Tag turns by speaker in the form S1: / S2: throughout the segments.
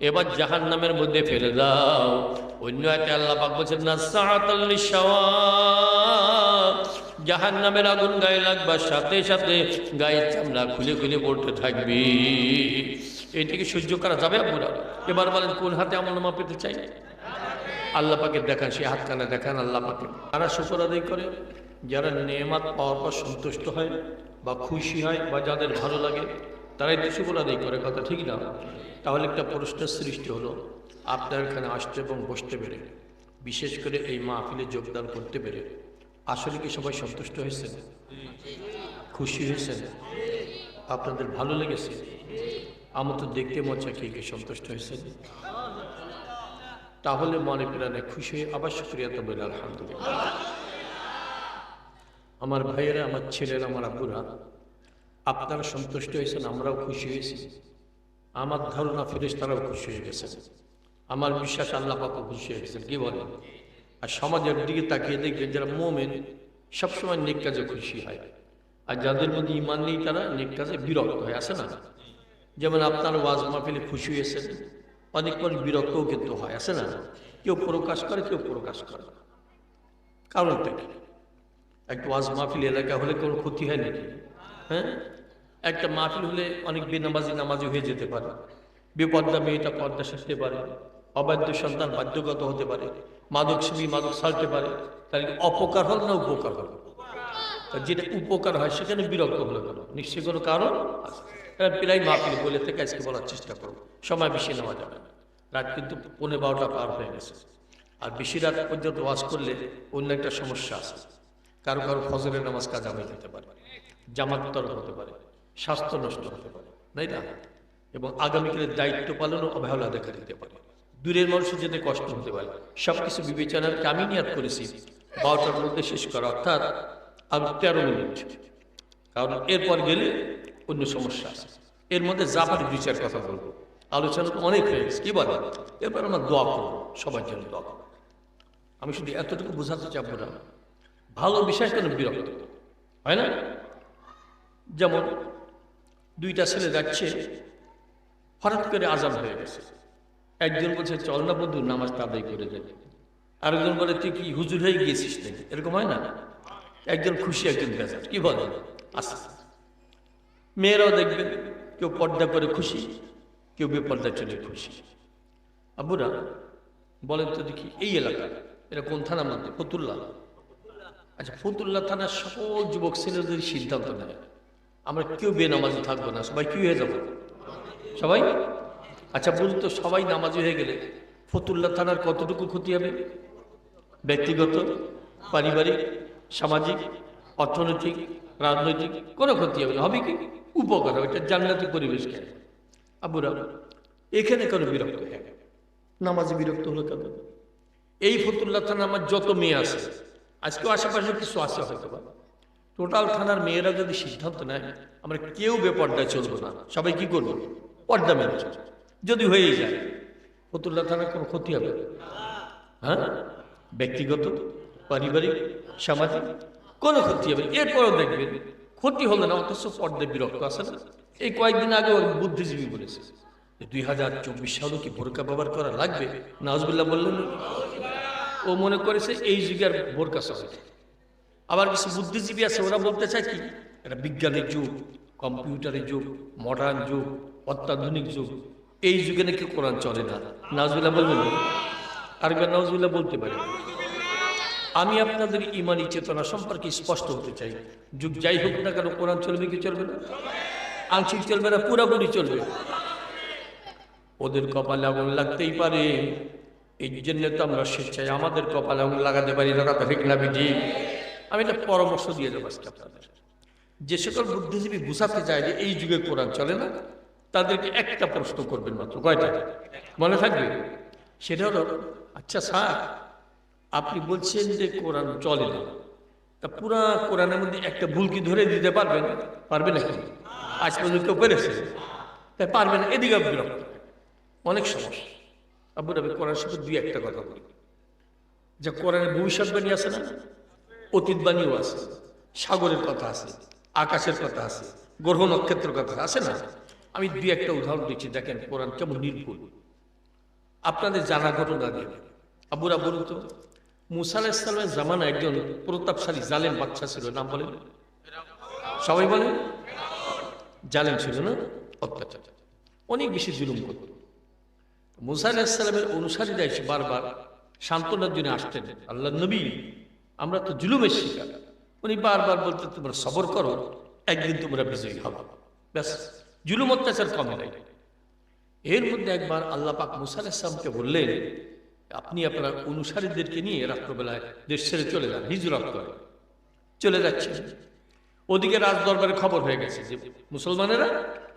S1: এবার জাহান নামের মধ্যে ফেলে দাও। অন্য একটা আল্লাহ পাক বলছেন না সাহাতাল্লি জাহান নামের আগুন গায়ে লাগবার সাথে সাথে গায়ের চামড়া খুলে খুলে পড়তে থাকবি। এটিকে সহ্য করা যাবে আপনারা? এবার বলেন, কোন হাতে আমল নামা পেতে চাই? আল্লাহ পাকে দেখান সে হাত হাতখানা দেখান, আল্লাহ পাকে তারা শুকর আদায় করে, যারা নেমাত পাওয়ার পর সন্তুষ্ট হয়, বা খুশি হয়, বা যাদের ভালো লাগে তারাই শুকর আদায় করে, কথা ঠিক না। তাহলে একটা প্রশ্নের সৃষ্টি হলো, আপনার এখানে আসতে এবং বসতে পেরে, বিশেষ করে এই মাহফিলে যোগদান করতে পেরে, আসলে কি সবাই সন্তুষ্ট হয়েছেন? খুশি হয়েছেন? আপনাদের ভালো লেগেছে? আমার তো দেখতে মজা কে কে সন্তুষ্ট হয়েছেন। তাহলে মনে প্রাণে খুশি হয়ে আবার শুক্রিয়া তো বলে, আলহামদুলিল্লাহ। আমার ভাইয়েরা, আমার ছেলেরা, আমার আব্বুরা আপনারা সন্তুষ্ট হয়েছেন, আমরাও খুশি হয়েছি। আমার ধারণা ফিরেস তারাও খুশি হয়ে গেছেন। আমার বিশ্বাস, আল্লাহ পাকও খুশি হয়ে গেছেন। কি বলেন? আর সমাজের দিকে তাকিয়ে দেখবেন, যারা মোমেন, সবসময় নেক কাজে খুশি হয়। আর যাদের মধ্যে ইমান নেই, তারা নেক কাজে বিরক্ত হয়, আছে না? যেমন আপনার ওয়াজ মাহফিলে খুশি হয়েছেন, অনেক মানুষ বিরক্তও কিন্তু হয়, আছে না? কেউ প্রকাশ করে, কেউ প্রকাশ করে না। কারণটা কি? একটা ওয়াজ মাহফিল এলাকা হলে কোনো ক্ষতি হয় নাকি? হ্যাঁ? একটা মাহফিল হলে অনেক বেনামাজি নামাজি হয়ে যেতে পারে। বেপর্দা মেয়েটা পর্দা শিখতে পারে। অবাধ্য সন্তান বাধ্যগত হতে পারে। মাদক সেবী, মাদক ছাড়তে পারে। তাহলে অপকার হল না উপকার হল? যেটা উপকার হয় সেখানে বিরক্ত হলো কেন? নিশ্চয়ই কোনো কারণ আছে? প্রায় মাহফিল বলে থেকে আজকে বলার চেষ্টা করব। সময় বেশি নেওয়া যাবে রাত কিন্তু পনেরো বারোটা পার হয়ে গেছে। আর বেশি রাত পর্যন্ত ওয়াজ করলে অন্য একটা সমস্যা আছে। কারও কারও ফজরের নামাজ কাজা হয়ে যেতে পারে। জামাত তরফ হতে পারে। স্বাস্থ্য নষ্ট হতে পারে, তাই না? এবং আগামীকালের দায়িত্ব পালনও অবহেলা দেখা দিতে পারে। দূরের মানুষের যেতে কষ্ট হতে পারে। সব কিছু বিবেচনার আমি নিয়াদ করেছি। বারোটার মধ্যে শেষ করা, অর্থাৎ আর তেরো মিনিট। কারণ এরপর গেলে অন্য সমস্যা আছে। এর মধ্যে জাপার বিচার কথা বলব। আলোচনা তো অনেক হয়ে গেছে, কি বলে? এরপর আমরা দোয়া করব, সবার জন্য দোয়া করব। আমি শুধু এতটুকু বোঝাতে চাবো না। ভালো বিষয় কেন বিরক্ত? হয় না? যেমন দুইটা ছেলে যাচ্ছে, হঠাৎ করে আজান হয়ে গেছে। একজন বলছে, চল না বন্ধু, নামাজ তাদাই করে দেবে আরেকজন বলে, তুই কি হুজুর হয়ে গিয়েছিস নাকি? এরকম হয় না? একজন খুশি, একজন বেজার। কি বলে? আস্তে আস্তে মেয়েরাও দেখবেন কেউ পর্দা করে খুশি, কেউ বেপর্দা চলে খুশি। আবুরা বলেন তো দেখি, এই এলাকা, এটা কোন থানার মধ্যে? ফতুল্লা। আচ্ছা ফতুল্লা থানার সকল যুবক ছেলেদের সিদ্ধান্ত নেয়। আমরা কেউ বেনামাজি থাকব না, সবাই কি হয়ে যাব? সবাই? আচ্ছা বলুন তো, সবাই নামাজি হয়ে গেলে ফতুল্লা থানার কতটুকু ক্ষতি হবে? ব্যক্তিগত, পারিবারিক, সামাজিক, অর্থনৈতিক, রাজনৈতিক, কোনো ক্ষতি হবে না। হবে কি? উপকার হবে, এটা জান্নাতি পরিবেশ কেন? আবুরা, এখানে কেন বিরক্ত হয়ে নামাজে বিরক্ত হলো কেন? এই ফতুল্লা থানা আমার যত মেয়ে আছে, আজকেও আশেপাশে কিছু আছে হয়তো টোটাল থানার মেয়েরা যদি সিদ্ধান্ত নেয়, আমরা কেউ বেপর্দায় চলবো না। সবাই কি করব? পর্দা মেনে যদি হয়েই যায়, ফতুল্লা থানার কোনো ক্ষতি হবে? হ্যাঁ? ব্যক্তিগত, পারিবারিক, সামাজিক কোনো ক্ষতি হবে। এরপরেও দেখবেন, ক্ষতি হলো না, অথচ পর্দায় বিরক্ত আছে না? এই কয়েকদিন আগে ওই বুদ্ধিজীবী বলেছে দুই হাজার চব্বিশ সালও কি বোরকা ব্যবহার করা লাগবে? নাজবুল্লাহ বললেন, ও মনে করেছে এই যুগে আর বোরকা চলে আবার কিছু বুদ্ধিজীবী আছে, ওরা বলতে চায় কি? এটা বিজ্ঞানের যুগ, কম্পিউটারের যুগ মডার্ন যুগ, অত্যাধুনিক যুগ। এই যুগে নাকি কোরআন চলে না। নাজবুল্লাহ বলবেন? আর নাজবুল্লাহ বলতে পারে। আমি আপনাদের ইমানি চেতনা সম্পর্কে স্পষ্ট হতে চাই। যুগ যাই হোক না কেন, কোরআন চলবে কি চলবে না? আংশিক চলবে না, পুরাপুরি চলবে। ওদের কপালে আগুন লাগতেই পারে। এই জন্য তো আমরা স্বেচ্ছায় আমাদের কপালে আগুন লাগাতে পারি কথা ঠিক না বিধি আমি একটা পরামর্শ দিয়ে দেবো আজকে আপনাদের। যে সকল বুদ্ধিজীবী বুঝাতে চায় যে এই যুগে কোরআন চলে না, তাদেরকে একটা প্রশ্ন করবেন মাত্র, কয়টা? মনে থাকবে? সেটা হলো আচ্ছা স্যার, আপনি বলছেন যে কোরআন চলে না। তা পুরা কোরআনের মধ্যে একটা ভুল কি ধরে দিতে পারবেন? পারবে নাকি? আজ পর্যন্ত পেরেছে তাই পারবে না, এদিকে বিরক্ত অনেক সমস্যা। আব্বু রবি কোরআন সাথে দুই একটা কথা বলি। যে কোরআনের ভবিষ্যৎবাণী আছে না অতীতবাণীও আছে, সাগরের কথা আছে, আকাশের কথা আছে, গ্রহ নক্ষত্রের কথা আছে না? আমি দুই একটা উদাহরণ দিচ্ছি, দেখেন কোরআন কেমন নির্ভুল। আপনাদের জানা ঘটনা দিয়ে আবুরা বলুন তো মুসা আলাহিসাল্লামের জামানা একজন প্রতাপশালী, জালেম বাচ্চা ছিল, নাম বলেন? সবাই বলেন? জালেম ছিল না? অত্যাচার। অনেক বেশি জুলুম করত। মুসা আলাহিসাল্লামের অনুসারীরা এসে বারবার সান্ত্বনার জন্য আসতেন আল্লাহ নবী। আমরা তো জুলুমের শিকার। উনি বারবার বলতে তোমরা সবর করো, একদিন তোমরা বিজয়ী হবে। ব্যাস, জুলুম অত্যাচার কমে নাই। এর মধ্যে একবার আল্লাহ পাক মুসা আলাহিসামকে বললেন, আপনি আপনার অনুসারীদেরকে নিয়ে রাত্রবেলায় দেশ ছেড়ে চলে যান, হিজরত করে চলে যাচ্ছে ওদিকে রাজ দরবারে খবর হয়ে গেছে যে মুসলমানেরা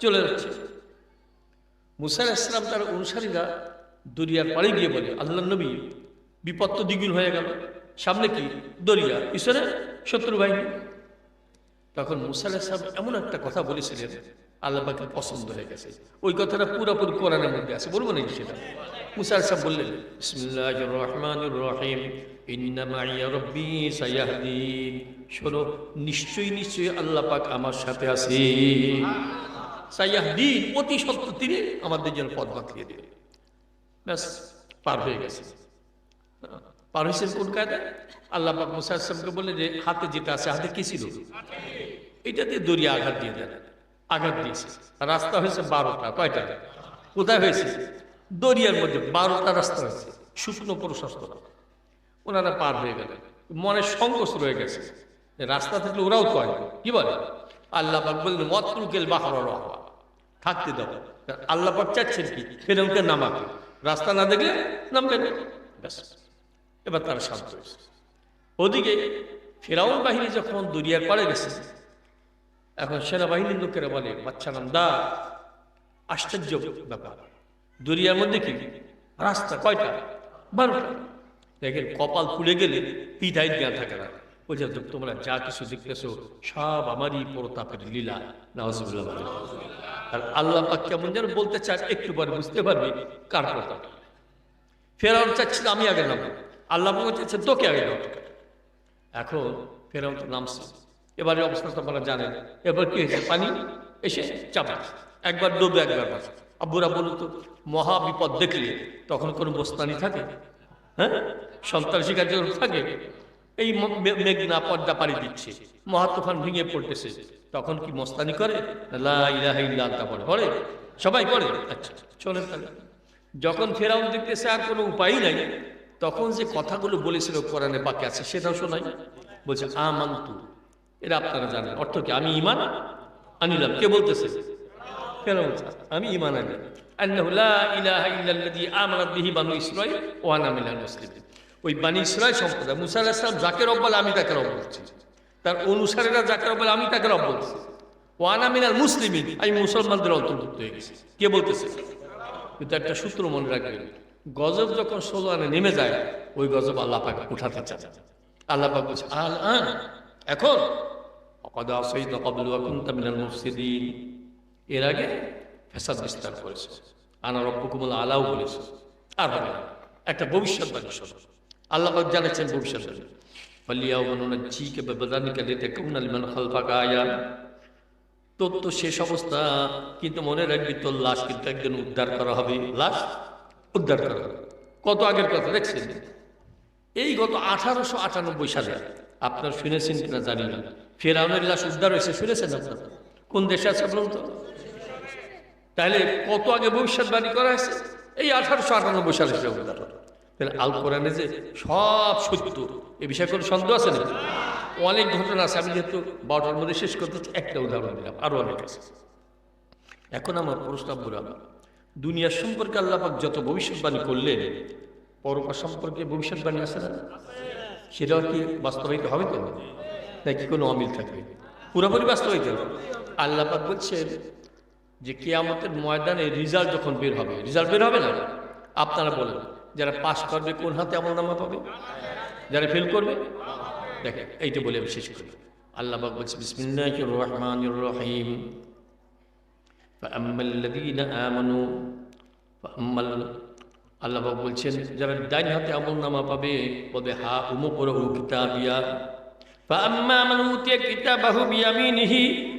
S1: চলে যাচ্ছে। মুসা ইসলাম তার অনুসারীরা দরিয়ার পাড়ে গিয়ে বলে আল্লাহ নবী, বিপদ তো দ্বিগুণ হয়ে গেল। সামনে কি? দরিয়া। পিছনে শত্রু বাহিনী। তখন মুসা ইসলাম এমন একটা কথা বলেছিলেন, আল্লাহ পাকে পছন্দ হয়ে গেছে। ওই কথাটা পুরোপুরি কোরআনের মধ্যে আছে, বলব নাকি সেটা? মুসা ইসলাম বললেন, বিসমিল্লাহির রহমানির রহিম শোনো, নিশ্চয়ই নিশ্চয়ই আল্লাহ পাক আমার সাথে আছে। সাইয়াহদিন অতি সত্য, তিনি আমাদের জন্য পথ বাতলিয়ে দিলেন। ব্যাস, পার হয়ে গেছে। পার হয়েছেন কোন কায়দায়? আল্লাহ পাক মুসা ইসলামকে বললেন যে, হাতে যেটা আছে, হাতে কি ছিল? এটা দিয়ে দরিয়া আঘাত দিয়ে দেন। আঘাত দিয়েছে। রাস্তা হয়েছে বারোটা, কয়টা? কোথায় হয়েছে? দরিয়ার মধ্যে বারোটা রাস্তা হয়েছে। শুকনো প্রশস্ত ওনারা পার হয়ে গেলেন। মনে সংকোচ রয়ে গেছে। রাস্তা থাকলে ওরাও কয় কি বলে? আল্লাহ পাক বললেন মতরুকেল বাহর রহবা থাকতে দাও। আল্লাহ পাক চাচ্ছেন কি? ফেরাউনকে নামাকে রাস্তা না দেখলে নামবেন ব্যাস। এবার তারা শান্ত হয়েছে ওদিকে ফেরাউন বাহিনী যখন দরিয়ার পাড়ে গেছে, এখন সেনাবাহিনীর লোকেরা বলে, বাচ্চা নামদা আশ্চর্য ব্যাপার। দরিয়ার মধ্যে কি? রাস্তা কয়টা? বারোটা। দেখেন, কপাল খুলে গেলে পিঠাই জ্ঞান থাকে না। বলছে, তোমরা যা কিছু দেখতেছো, সব আমারই প্রতাপের লীলা। নওয়াজুল্লাহ আর আল্লাহ কেমন যেন বলতে চায়, একটু পরে বুঝতে পারবি কার প্রতাপ। ফেরাউন চাচ্ছিল, আমি আগে নাম আল্লাহ চাচ্ছে তোকে আগে এখন ফেরাউন তো নামছে। এবারে অবস্থা তো আপনারা জানেন। এবার কি হয়েছে? পানি এসে চাপা একবার ডুবে, একবার আব্বুরা বলুন তো মহা বিপদ দেখলে তখন কোনো বস্তানি থাকে? হ্যাঁ? সন্তান শিকার যখন থাকে, এই মেঘনা পর্দা পাড়ি দিচ্ছে। মহা তুফান ভেঙে পড়তেছে। তখন কি মস্তানি করে লা ইলাহা ইল্লা আনতা পড়ে সবাই পড়ে আচ্ছা চলেন তাহলে। যখন ফেরাউন দেখতেছে, আর কোনো উপায় নাই। তখন যে কথাগুলো বলেছিল কোরআনে পাকে আছে সেটাও শোনাই। বলছে, আমান্তু। এটা আপনারা জানেন। অর্থ কি? আমি ইমান আনিলাম কে বলতেছে? ফেরাউন। আমি ইমান আনি। ওই মুসা আমি তাকে তার বলে আমি তাকে আমি মুসলমানদের অন্তর্ভুক্ত হয়ে গেছি। কে বলতেছে? কিন্তু একটা সূত্র মনে রাখবেন গজব যখন ষোলো আনে নেমে যায়, ওই গজব আল্লাহ পাকে উঠাতে চায় আল্লাহ পাক বলছে, আল আন, এখন? এর আগে ফেসাদ বিস্তার করেছে। আনা রব্বকুমুল আলাও বলেছে। আর হবে একটা ভবিষ্যৎবাণী শোনো। আল্লাহ পাক জানাচ্ছেন ভবিষ্যৎবাণী। ফালিয়াও মনুনা জিকে বেবদানিকা দিতে খালফাকা আয়া তোর তো শেষ অবস্থা, কিন্তু মনে রাখবি তোর লাশ কিন্তু একজন উদ্ধার করা হবে। লাশ? উদ্ধার করা। কত আগের কথা, দেখছেন? এই গত আঠারোশো আটানব্বই সালে, আপনার শুনেছেন কিনা জানি না। ফেরাউনের লাশ উদ্ধার হয়েছে, শুনেছেন আপনার? কোন দেশে আছে বলুন তো? তাহলে কত আগে ভবিষ্যৎবাণী করা হয়েছে? এই আঠারোশো আটানব্বই সালে সে উদ্ধার হলো। তাহলে আল কোরআনে যে সব সত্য, এ বিষয়ে কোনো সন্দেহ আছে না অনেক ঘটনা আছে, আমি যেহেতু বারোটার মধ্যে শেষ করতে একটা উদাহরণ দিলাম, আরও অনেক আছে। এখন আমার প্রস্তাব বললাম দুনিয়ার সম্পর্কে আল্লাপাক যত ভবিষ্যৎবাণী করলেন পরকার সম্পর্কে ভবিষ্যৎবাণী আছে না? সেটাও কি বাস্তবায়িত হবে তো নাকি কোনো অমিল থাকবে? পুরোপুরি বাস্তবায়িত হবে। আল্লাপাক বলছেন যে কে কেয়ামতের ময়দানে রেজাল্ট যখন বের হবে, রেজাল্ট বের হবে না? আপনারা বলেন, যারা পাশ করবে কোন হাতে আমল নামা পাবে? যারা ফেল করবে? দেখেন, এইটা বলে আমি শেষ করি। আল্লাহ বলছে বিসমিল্লাহির রহমানির রহিম। فأما الذين آمنوا فأما ال- আল্লাহ পাক বলছেন যারা ডাইন হাতে আমল নামা পাবে বলবে হা উমো করে ও কিতাবিয়া فأما من أوتي كتابه بيمينه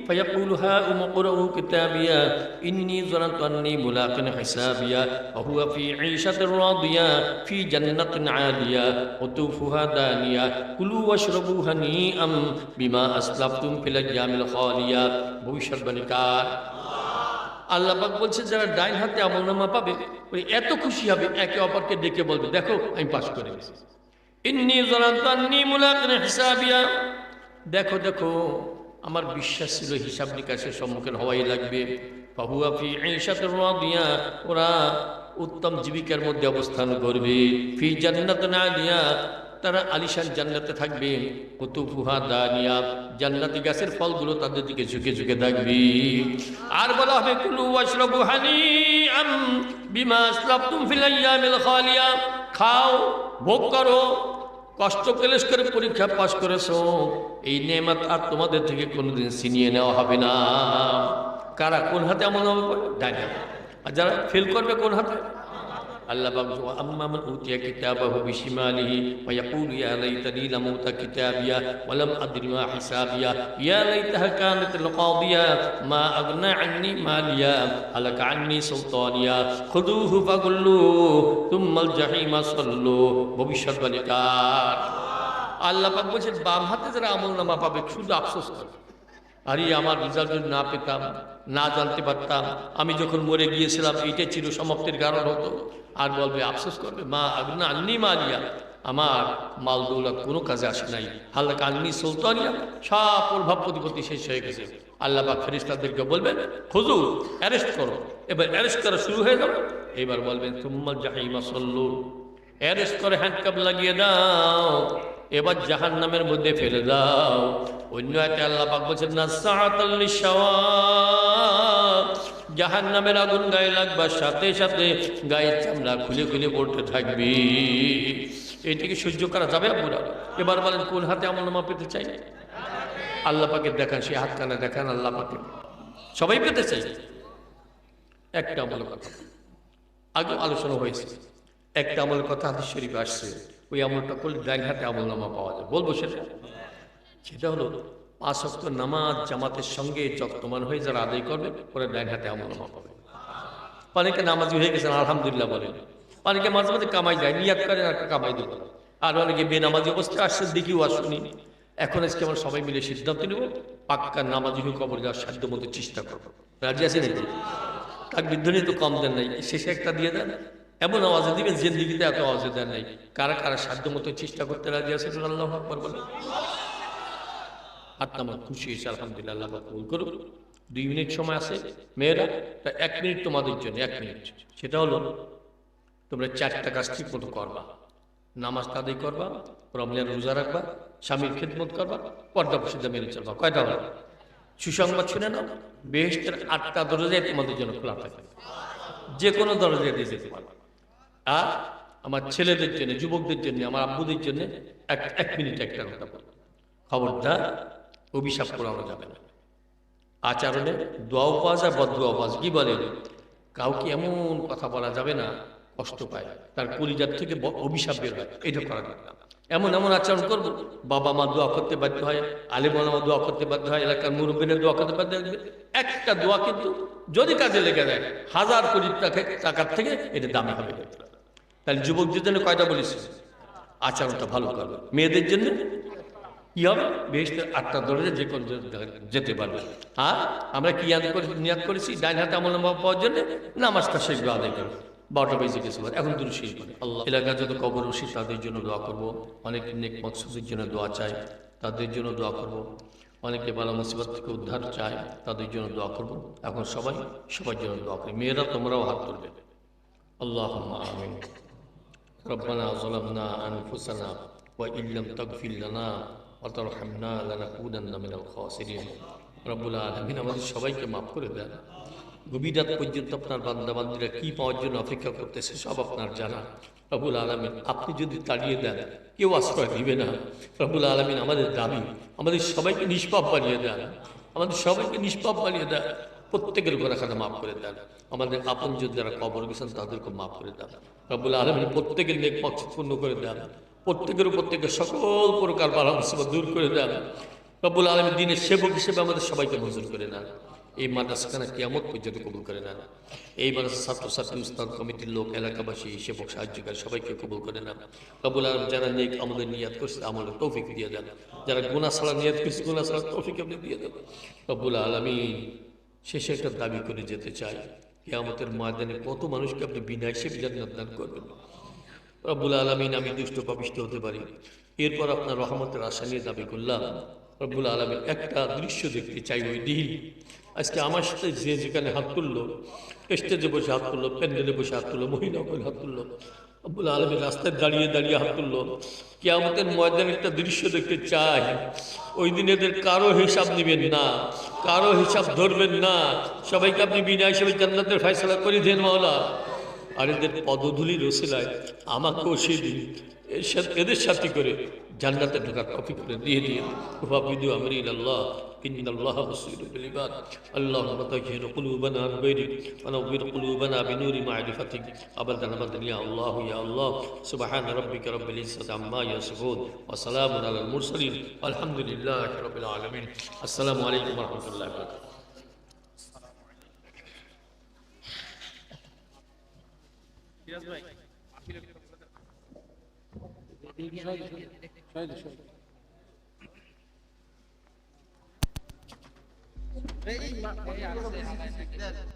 S1: فيقول هاؤم اقرءوا كتابيا إني ظننت أني ملاق حسابيا وهو في عيشة راضية في جنة عالية قطوفها دانية كلوا واشربوا هنيئا بما أسلفتم في الأيام الخالية ভবিষ্যৎ বাণিকার আল্লাহ পাক বলছে, যারা ডাইন হাতে আমল নামা পাবে, ওই এত খুশি হবে, একে অপরকে ডেকে বলবে, দেখো, আমি পাস করে দেখো দেখো, আমার বিশ্বাস ছিল হিসাব নিকাশের সম্মুখীন হওয়াই লাগবে। ওরা উত্তম জীবিকার মধ্যে অবস্থান করবে। ফি জান্নাতিন আলিয়া। তারা আলিশান জান্নাতে থাকবে। কুতুফুহা দানিয়া, জান্নাতি গাছের ফলগুলো তাদের দিকে ঝুঁকে ঝুঁকে থাকবে। আর বলা হবে, কুলু ওয়াশরাবু হানিআম বিমা আসলাফতুম ফিল আইয়ামিল খালিয়া। খাও, ভোগ করো, কষ্ট ক্লেশ করে পরীক্ষা পাশ করেছ। এই নেমাত আর তোমাদের থেকে কোনোদিন ছিনিয়ে নেওয়া হবে না। কারা কোন হাতে এমন হবে ডাইন আর যারা ফেল করবে কোন হাতে? আল্লাহ পাক বলছে, আম্মা মান উতিয়া কিতাবাহু বিশিমালিহি ওয়া ইয়াকুলু ইয়া লাইতানি লাম উতা কিতাবিয়া ওয়া লাম আদরি মা হিসাবিয়া ইয়া লাইতাহা কানাত আল-কাদিয়া মা আগনা আন্নি মালিয়া হালাকা আন্নি সুলতানিয়া খুদুহু ফাগুল্লু তুম্মাল জাহিমা সাল্লু ভবিষ্যৎবাণী কার আল্লাহ পাক বলছেন বাম হাতে যারা আমল নামা পাবে শুধু আফসোস করবে আরে আমার রেজাল্ট যদি না পেতাম, না জানতে পারতাম, আমি যখন মরে গিয়েছিলাম এইটাই চির সমাপ্তির কারণ হতো। আর বলবে, আফসোস করবে? মা, আগনা আন্নি মালিয়া আমার মাল দৌলত কোনো কাজে আসে নাই। হাল্লাকা আন্নি সুলতানিয়া। সব প্রভাব প্রতিপত্তি শেষ হয়ে গেছে। আল্লাহ পাক ফেরিস্তাদেরকে বলবেন, হুজুর, অ্যারেস্ট করো। এবার অ্যারেস্ট করা শুরু হয়ে গেল এবার বলবেন তুম্মাল জাহিমা সল্লু অ্যারেস্ট করে হ্যান্ডকাপ লাগিয়ে দাও। এবার জাহান নামের মধ্যে ফেলে দাও। অন্য একটা আল্লাহ পাক বলছেন না জাহান নামের আগুন গায়ে লাগবার সাথে সাথে গায়ের চামড়া খুলে খুলে পড়তে থাকবি। এটিকে সহ্য করা যাবে আপনারা? এবার বলেন, কোন হাতে আমল নামা পেতে চাই? আল্লাহ পাকে দেখান সে হাত কানে দেখান, আল্লাহ পাকে। সবাই পেতে চাই? একটা আমল কথা। আগে আলোচনা হয়েছে। একটা আমল কথা হাদিস শরীফ আসছে। ওই আমলটা করলে ডাইন হাতে আমল নামা পাওয়া যায়। বলব সেটা। সেটা হলো, পাঁচ অক্ট নামাজ জামাতের সঙ্গে যত্নমান হয়ে যারা আদায় করবে, ওরা ডাইন হাতে আমল নামা পাবে। অনেকে নামাজি হয়ে গেছেন, আলহামদুলিল্লাহ বলেন। অনেকে মাঝে মাঝে কামাই যায় নিয়াত করেন আর কামাই দেবো আর অনেকে বেনামাজি অবস্থায় আসছে দেখিও আসুনি। এখন আজকে আমরা সবাই মিলে সিদ্ধান্ত নেব, পাক্কা নামাজি হয়ে কবর যাওয়ার সাধ্য মতো চেষ্টা করব। রাজি আছে নাকি? তার বিধ্বনি তো কম দেন নাই, শেষে একটা দিয়ে দেন। এমন আওয়াজে দিবেন জিন্দিগিতে এত আওয়াজে দেন নাই। কারা কারা সাধ্য মতো চেষ্টা করতে রাজি আছে আল্লাহ আকবর বলে আমার খুশি হয়েছে, আলহামদুলিল্লাহ কবুল করুক। দুই মিনিট সময় আছে। মেয়েরা, তা এক মিনিট তোমাদের জন্য, এক মিনিট। সেটা হলো, তোমরা চারটা কাজ ঠিক মতো করবা। নামাজ তাদের করবা, রমজান রোজা রাখবা, স্বামীর খেদমত করবা, পর্দা প্রসিদ্ধা মেনে চলবা। কয়টা হলো সুসংবাদ শুনে নাও বেহেস্টের আটটা দরজায় তোমাদের জন্য খোলা থাকে। যে কোনো দরজায় দিয়ে যেতে পারবা আর আমার ছেলেদের জন্য, যুবকদের জন্য, আমার আব্বুদের জন্য এক এক মিনিট একটা কথা বলব। খবরদার, অভিশাপ করানো যাবে না। আচরণে দোয়াও পাওয়া যায় বদুয়াও পাওয়া কি বলে? কাউকে এমন কথা বলা যাবে না, কষ্ট পায়। তার পরিজাত থেকে অভিশাপ বের হয়। এটা করা যাবে এমন এমন আচরণ করব। বাবা মা দোয়া করতে বাধ্য হয় আলেম মা দোয়া করতে বাধ্য হয়, এলাকার মুরব্বিনের দোয়া করতে বাধ্য হয়। একটা দোয়া কিন্তু যদি কাজে লেগে যায়, হাজার কোটি টাকা টাকার থেকে এটা দামি হবে। তাহলে যুবকদের জন্য কয়টা বলেছি? আচরণটা ভালো করবে মেয়েদের জন্য? কি হবে? বেহেস্তের আটটা দরজা যে কোনো যেতে পারবে। আর আমরা কি ইয়াদ করে নিয়াদ করেছি? ডাইন হাতে আমল পাওয়ার জন্য? নামাজটা শেষ আদায় করব বারোটা বেজে গেছে এখন দূর শেষ করে আল্লাহ। এলাকার যত কবর রশি তাদের জন্য দোয়া করব। অনেক নেক মৎস্যদের জন্য দোয়া চাই, তাদের জন্য দোয়া করব। অনেকে বালা মুসিবত থেকে উদ্ধার চায়, তাদের জন্য দোয়া করব। এখন সবাই সবার জন্য দোয়া করি। মেয়েরা তোমরাও হাত তুলবে। আল্লাহ আমিন। ربنا ظلمنا أنفسنا وإن لم تغفر لنا وترحمنا لنكونن من الخاسرين রব্বুল আলমিন আমাদের সবাইকে মাফ করে দেন গভীর রাত পর্যন্ত আপনার বান্দাবান্দিরা কি পাওয়ার জন্য অপেক্ষা করতেছে সব আপনার জানা রবুল আলমিন আপনি যদি তাড়িয়ে দেন কেউ আশ্রয় দিবে না রবুল আলমিন আমাদের দাবি আমাদের সবাইকে নিষ্পাপ বানিয়ে দেন আমাদের সবাইকে নিষ্পাপ বানিয়ে দেন প্রত্যেকের গোনাখানা মাফ করে দেন। আমাদের আপন যদি যারা কবর গেছেন তাদেরকে মাফ করে দেন। রব্বুল আলমিন প্রত্যেকের নেক পক্ষ পূর্ণ করে দেন। প্রত্যেকের থেকে সকল প্রকার বালা মুসিবত দূর করে দেন। রব্বুল আলমী দিনের সেবক হিসেবে আমাদের সবাইকে মঞ্জুর করে নেন। এই মাদ্রাসাখানা কিয়ামত পর্যন্ত কবুল করে নেন। এই মাদ্রাসা ছাত্রছাত্রী, উস্তাদ, কমিটির লোক, এলাকাবাসী, সেবক, সাহায্যকারী সবাইকে কবুল করে নেন। রব্বুল আলম যারা নেক আমাদের নিয়াত করছে, আমলের তৌফিক দিয়ে দেন। যারা গুণা ছাড়া নিয়াত করছে গুণা ছাড়া তৌফিক আপনি দিয়ে দেন। রব্বুল আলমী শেষে একটা দাবি করে যেতে চাই কিয়ামতের ময়দানে কত মানুষকে আপনি বিনা হিসেবে জান্নাত দান করবেন? রব্বুল আলমিন, আমি দুষ্ট পাপিষ্ট হতে পারি। এরপর আপনার রহমতের আশা নিয়ে দাবি করলাম। রব্বুল আলমিন, একটা দৃশ্য দেখতে চাই ওই দিন। আজকে আমার সাথে যে যেখানে হাত তুললো স্টেজে বসে হাত তুললো, প্যান্ডেলে বসে হাত তুললো মহিলা হাত তুললো। রব্বুল আলমিন রাস্তায় দাঁড়িয়ে দাঁড়িয়ে হাত তুললো। কি আমাদের ময়দানে একটা দৃশ্য দেখতে চাই। ওই দিন এদের কারও হিসাব নেবেন না, কারও হিসাব ধরবেন না। সবাইকে আপনি বিনা হিসেবে জান্নাতের ফয়সলা করে দেন, মাওলা। আর এদের পদধূলি রসিলায় আমাকেও সেদিন এর সাথে এদের সাথে করে জান্নাতে ঢোকার কপি করে দিয়ে দিয়ে উপাবিদু আমরি আল্লাহ। إن الله بصير بالعباد. اللهم طهر قلوبنا عن غيرك ونور قلوبنا بنور معرفتك أبدا أبدا يا الله يا الله. سبحان ربك رب العزة عما يصفون وسلام على المرسلين والحمد لله رب العالمين. السلام عليكم ورحمة الله وبركاته.
S2: এই মা- এই আছে, আছে, আছে।